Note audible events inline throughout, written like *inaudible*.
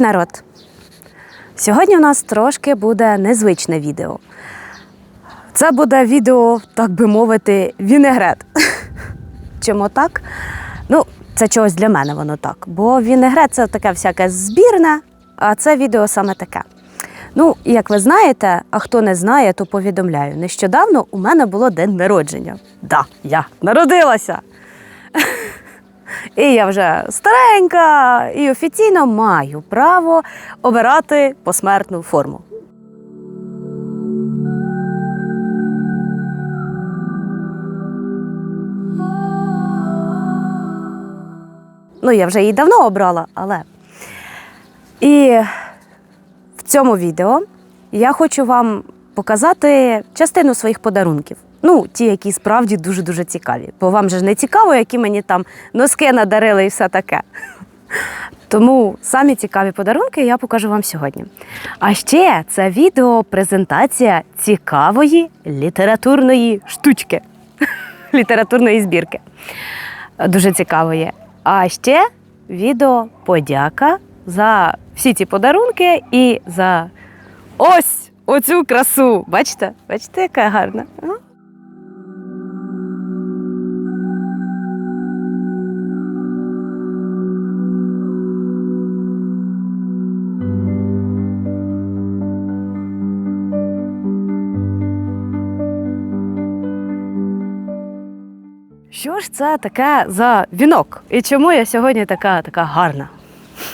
Народ! Сьогодні у нас трошки буде незвичне відео. Це буде відео, так би мовити, вінегрет. *laughs* Чому так? Ну, це чогось для мене воно так. Бо вінегрет це таке всяке збірне, а це відео саме таке. Ну, як ви знаєте, а хто не знає, то повідомляю. Нещодавно у мене було день народження. Да, я народилася. І я вже старенька і офіційно маю право обирати посмертну форму. Ну, я вже її давно обрала, але. І в цьому відео я хочу вам показати частину своїх подарунків. Ну, ті, які справді дуже-дуже цікаві. Бо вам же ж не цікаво, які мені там носки надарили і все таке. Тому самі цікаві подарунки я покажу вам сьогодні. А ще це відео презентація цікавої літературної штучки, *laughs* літературної збірки. Дуже цікавої. А ще відео подяка за всі ці подарунки і за ось оцю красу. Бачите? Бачите, яка гарна? Що ж це таке за вінок? І чому я сьогодні така, така гарна?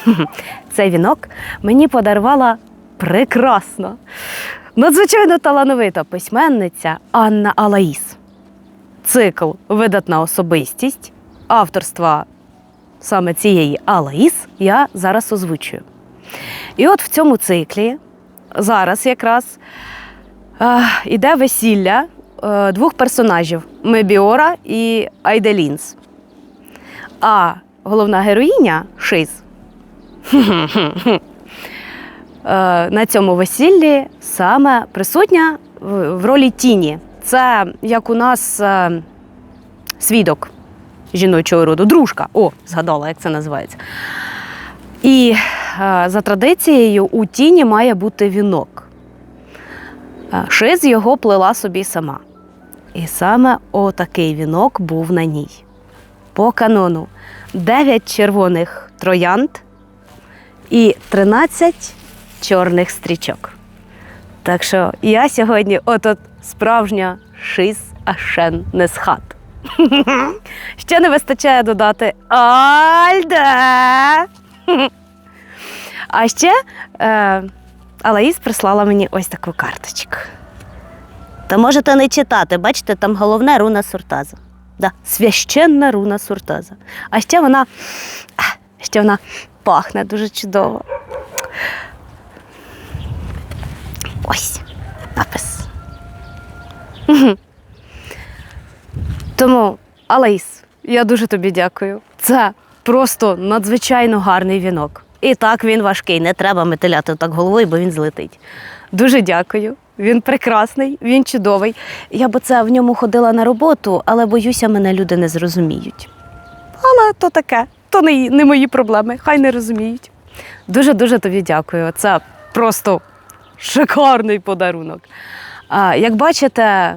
*laughs* Цей вінок мені подарувала прекрасно, надзвичайно талановита письменниця Анна Алаїс. Цикл Видатна особистість авторства саме цієї Алаїс я зараз озвучую. І от в цьому циклі зараз якраз іде весілля двох персонажів Мебіора і Айделінс. А головна героїня Шиз *laughs* е, на цьому весіллі саме присутня в, ролі тіні. Це як у нас е, свідок жіночого роду, дружка. О, згадала, як це називається. І е, за традицією у тіні має бути вінок. Шиз його плела собі сама. І саме отакий вінок був на ній. По канону 9 червоних троянд і 13 чорних стрічок. Так що я сьогодні от-от справжня шиз ашен не з хат. *laughs* Ще не вистачає додати Альде. *laughs* А ще е, Алаїс прислала мені ось таку карточку. Та можете не читати, бачите, там головне руна Суртаза. Да, священна руна Суртаза. А ще вона, ще вона пахне дуже чудово. Ось напис. Тому, Алаїс, я дуже тобі дякую. Це просто надзвичайно гарний вінок. І так він важкий, не треба метеляти так головою, бо він злетить. Дуже дякую. Він прекрасний, він чудовий. Я б це в ньому ходила на роботу, але боюся, мене люди не зрозуміють. Але то таке, то не, не мої проблеми, хай не розуміють. Дуже-дуже тобі дякую. Це просто шикарний подарунок. А, як бачите,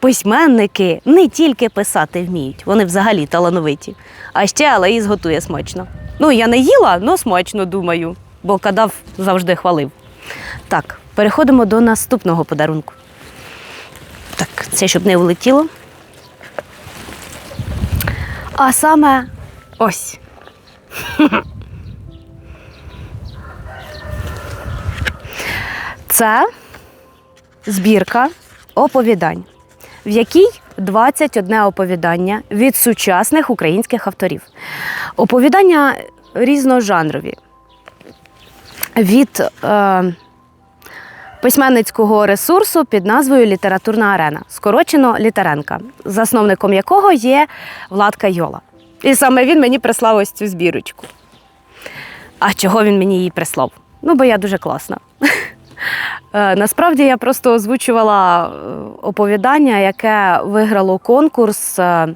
письменники не тільки писати вміють, вони взагалі талановиті. А ще Алаїс готує смачно. Ну, я не їла, але смачно думаю, бо кадав завжди хвалив. Так, переходимо до наступного подарунку. Так, це щоб не влетіло. А саме ось. *laughs* Це збірка оповідань, в якій 21 оповідання від сучасних українських авторів. Оповідання різножанрові. Від е, письменницького ресурсу під назвою Літературна арена, скорочено Літеренка, засновником якого є Владка Йола. І саме він мені прислав ось цю збірочку. А чого він мені її прислав? Ну, бо я дуже класна. *laughs* Е, Насправді я просто озвучувала е, оповідання, яке виграло конкурс е,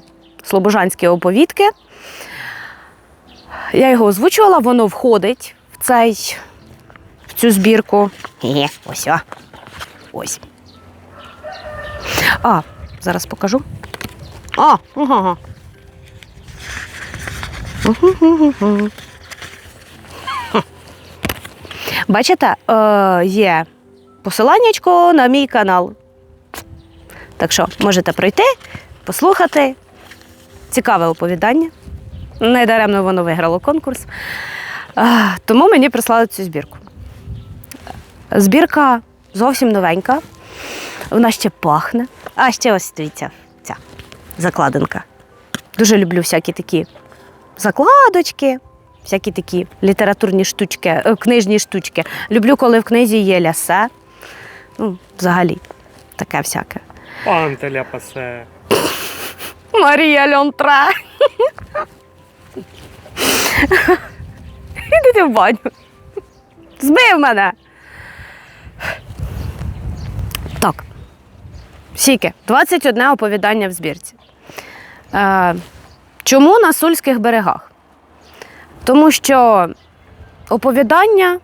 Слобожанські оповідки. Я його озвучувала, воно входить в цей, в цю збірку. Є, ось. Ось. А, зараз покажу. А, ага. Бачите, е, є посиланнячко на мій канал. Так що можете пройти, послухати. Цікаве оповідання. Недаремно воно виграло конкурс. Тому мені прислали цю збірку. Збірка зовсім новенька. Вона ще пахне. А ще ось дивіться, ця закладинка. Дуже люблю всякі такі закладочки, всякі такі літературні штучки, е, книжні штучки. Люблю, коли в книзі є лясе. Ну, взагалі, таке всяке. Пантеля пасе. Марія Льонтра. Ідите в баню. Збив мене. Так. Сіки. 21 оповідання в збірці. Е, чому на Сульських берегах? Тому що оповідання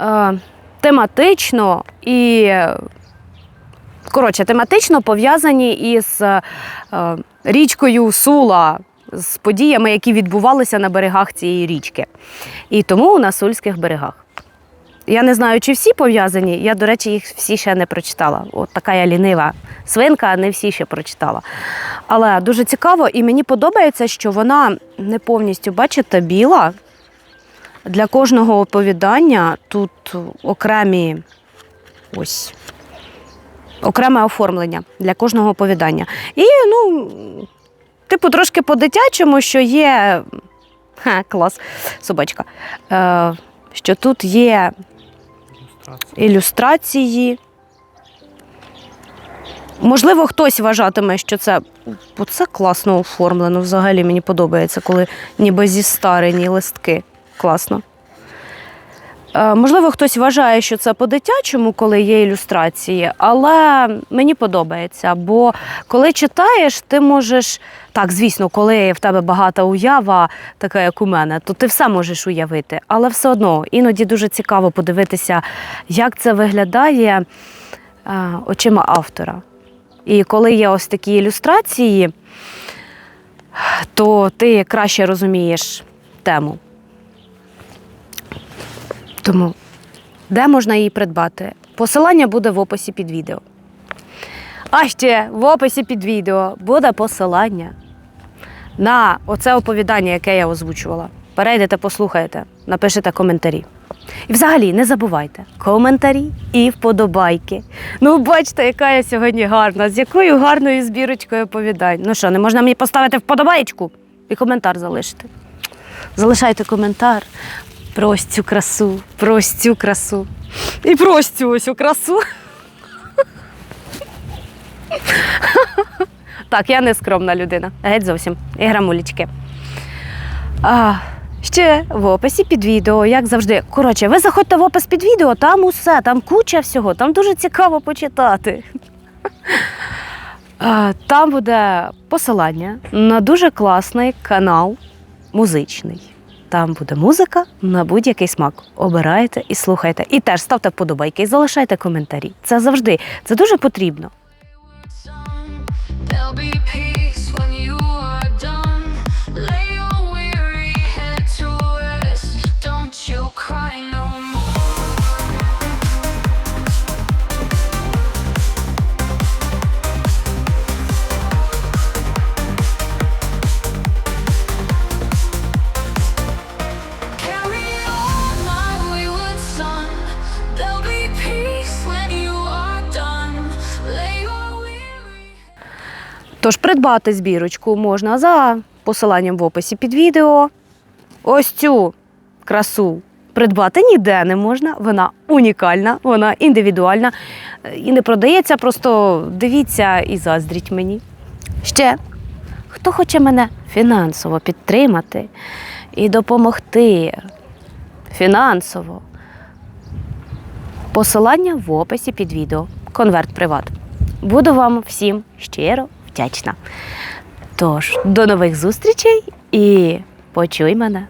е, тематично і коротше, тематично пов'язані із е, річкою Сула, з подіями, які відбувалися на берегах цієї річки. І тому на Сульських берегах. Я не знаю, чи всі пов'язані. Я, до речі, їх всі ще не прочитала. От така я лінива свинка, не всі ще прочитала. Але дуже цікаво, і мені подобається, що вона не повністю, бачите, біла. Для кожного оповідання тут окремі ось окреме оформлення для кожного оповідання. І, ну, типу, трошки по-дитячому, що є. *laughs* Ха, клас, собачка. Е, що тут є ілюстрації. Можливо, хтось вважатиме, що це, бо це класно оформлено. Взагалі мені подобається, коли ніби зі старені листки. Класно. Е, Можливо, хтось вважає, що це по-дитячому, коли є ілюстрації, але мені подобається, бо коли читаєш, ти можеш. Так, звісно, коли в тебе багата уява, така як у мене, то ти все можеш уявити. Але все одно іноді дуже цікаво подивитися, як це виглядає е, очима автора. І коли є ось такі ілюстрації, то ти краще розумієш тему. Тому де можна її придбати? Посилання буде в описі під відео. А ще в описі під відео буде посилання на оце оповідання, яке я озвучувала. Перейдете, послухайте, напишете коментарі. І взагалі не забувайте коментарі і вподобайки. Ну, бачите, яка я сьогодні гарна, з якою гарною збірочкою оповідань. Ну що, не можна мені поставити вподобайку і коментар залишити. Залишайте коментар про цю красу, про цю красу. І про ось цю ось красу. Так, я не скромна людина. Геть зовсім. І грамулечки. А, ще в описі під відео, як завжди. Коротше, ви заходьте в опис під відео, там усе, там куча всього, там дуже цікаво почитати. А, Там буде посилання на дуже класний канал музичний. Там буде музика на будь-який смак. Обирайте і слухайте. І теж ставте вподобайки і залишайте коментарі. Це завжди, це дуже потрібно. Тож придбати збірочку можна за посиланням в описі під відео. Ось цю красу придбати ніде не можна. Вона унікальна, вона індивідуальна і не продається. Просто дивіться і заздріть мені. Ще хто хоче мене фінансово підтримати і допомогти фінансово. Посилання в описі під відео. Конверт Приват. Буду вам всім щиро вдячна. Тож, до нових зустрічей і почуй мене.